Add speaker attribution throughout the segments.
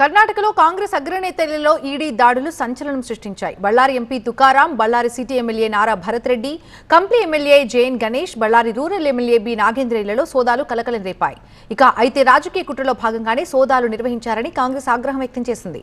Speaker 1: కర్ణాటకలో కాంగ్రెస్ అగ్రనేతలలో ఈడీ దాడులు సంచలనం సృష్టించాయి. Ballari MP Tukaram Ballari city MLA Nara Bharath Reddy Kampli MLA Jain Ganesh Ballari rural MLA B నాగేంద్రయ్యలలో సోదాలు కలకలం రేపాయి. ఇక అయితే రాజకీయ కుట్రలో భాగంగానే సోదాలు నిర్వహించారని కాంగ్రెస్ ఆగ్రహం వ్యక్తం చేసింది.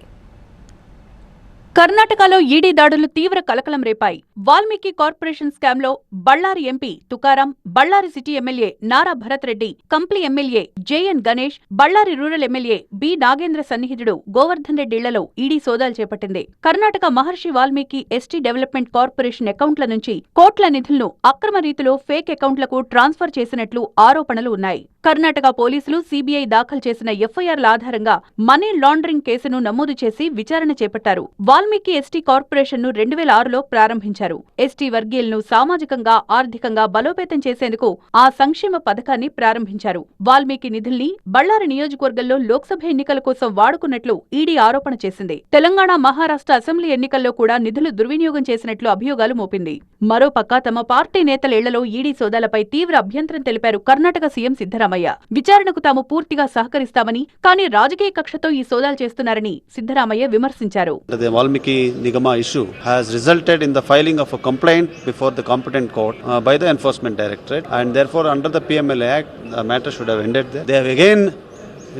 Speaker 2: కర్ణాటకలో ఈడీ దాడులు తీవ్ర కలకలం రేపాయి. వాల్మీకి కార్పొరేషన్ స్కామ్లో Ballari Ballari MP Tukaram Ballari city MLA Nara Bharath Reddy Kampli MLA JN Ganesh Ballari rural MLA B Nagendra సన్నిహితుడు గోవర్ధన్ రెడ్డి ఇళ్ళలో ఈడీ సోదాలు చేపట్టింది. Karnataka Maharshi Valmiki ST development corporation అకౌంట్ల నుంచి కోట్ల నిధులను అక్రమ రీతిలో ఫేక్ అకౌంట్లకు ట్రాన్స్ఫర్ చేసినట్లు ఆరోపణలు ఉన్నాయి. కర్ణాటక పోలీసులు సీబీఐ దాఖలు చేసిన ఎఫ్ఐఆర్ల ఆధారంగా మనీ లాండరింగ్ కేసును నమోదు చేసి విచారణ చేపట్టారు. వాల్మీకి ఎస్టీ కార్పొరేషన్ను రెండు వేల ఆరులో ప్రారంభించారు. ఎస్టీ వర్గీయులను సామాజికంగా ఆర్థికంగా బలోపేతం చేసేందుకు ఆ సంక్షేమ పథకాన్ని ప్రారంభించారు. వాల్మీకి నిధుల్ని బళ్ళారి నియోజకవర్గంలో లోక్సభ ఎన్నికల కోసం వాడుకున్నట్లు ఈడీ ఆరోపణ చేసింది. తెలంగాణ మహారాష్ట్ర అసెంబ్లీ ఎన్నికల్లో కూడా నిధులు దుర్వినియోగం చేసినట్లు అభియోగాలు మోపింది. మరోపక్క తమ పార్టీ నేతల ఇళ్ళలో ఈడీ సోదాలపై తీవ్ర అభ్యంతరం తెలిపారు కర్ణాటక సీఎం సిద్ధరామయ్య విచారణకు తాము పూర్తిగా సహకరిస్తామని కానీ రాజకీయ కక్షతో ఈ సోదాలు చేస్తున్నారని సిద్ధరామయ్య విమర్శించారు
Speaker 3: The Valmiki Nigama issue has resulted in the filing of a complaint before the competent court uh, by the Enforcement Directorate, and therefore, under the PMLA Act, the matter should have ended there. They have again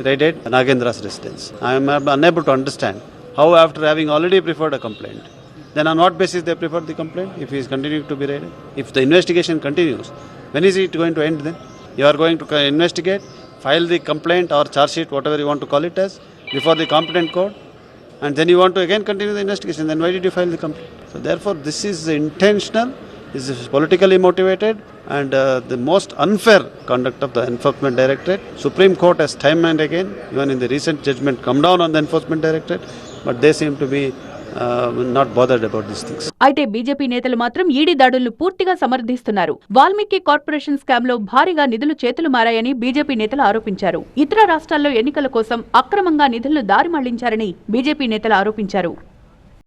Speaker 3: raided Nagendra's residence. I am unable to understand how, after having already preferred a complaint, then on what basis they preferred the complaint if he is continuing to be raided? If the investigation continues, when is it going to end then? You are going to investigate, file the complaint or charge sheet, whatever you want to call it as, before the competent court, and then you want to again continue the investigation. Then why did you file the complaint? So therefore, this is intentional, this is politically motivated, and uh, the most unfair conduct of the Enforcement Directorate. Supreme Court has time and again, even in the recent judgment, come down on the Enforcement Directorate, but they seem to be
Speaker 2: అయితే BJP నేతలు మాత్రం ED దాడులను పూర్తిగా సమర్థిస్తున్నారు. Valmiki corporation స్కామ్లో భారీగా నిధులు చేతులు మారాయని బీజేపీ నేతలు ఆరోపించారు. ఇతర రాష్ట్రాల్లో ఎన్నికల కోసం అక్రమంగా నిధులను దారి మళ్ళించారని బీజేపీ నేతలు ఆరోపించారు.